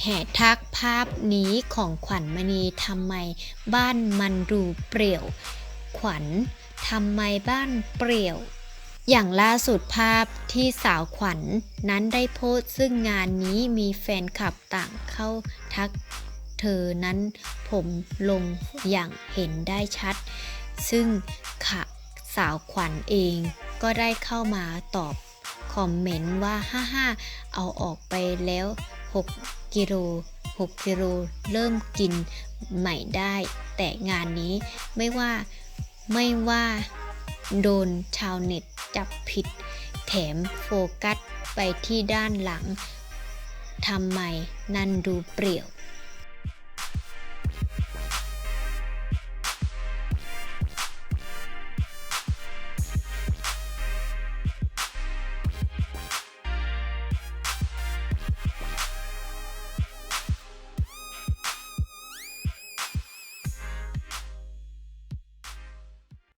แห่ทักภาพนี้ของขวัญมณีทำไมบ้านมันดูเปรี่ยว ขวัญทำไมบ้านเปรี่ยว อย่างล่าสุดภาพที่สาวขวัญนั้นได้โพสต์ซึ่งงานนี้มีแฟนคลับต่างเข้าทักเธอนั้นผมลงอย่างเห็นได้ชัด ซึ่งค่ะสาวขวัญเองก็ได้เข้ามาตอบคอมเมนต์ว่า ฮ่าๆเอาออกไปแล้ว 6 กิโล 6 กิโล เริ่มกินใหม่ได้ แต่งานนี้ไม่ว่าไม่ว่าโดนชาวเน็ตจับผิด แถมโฟกัสไปที่ด้านหลังทำไมนั่นดูเปรี่ยว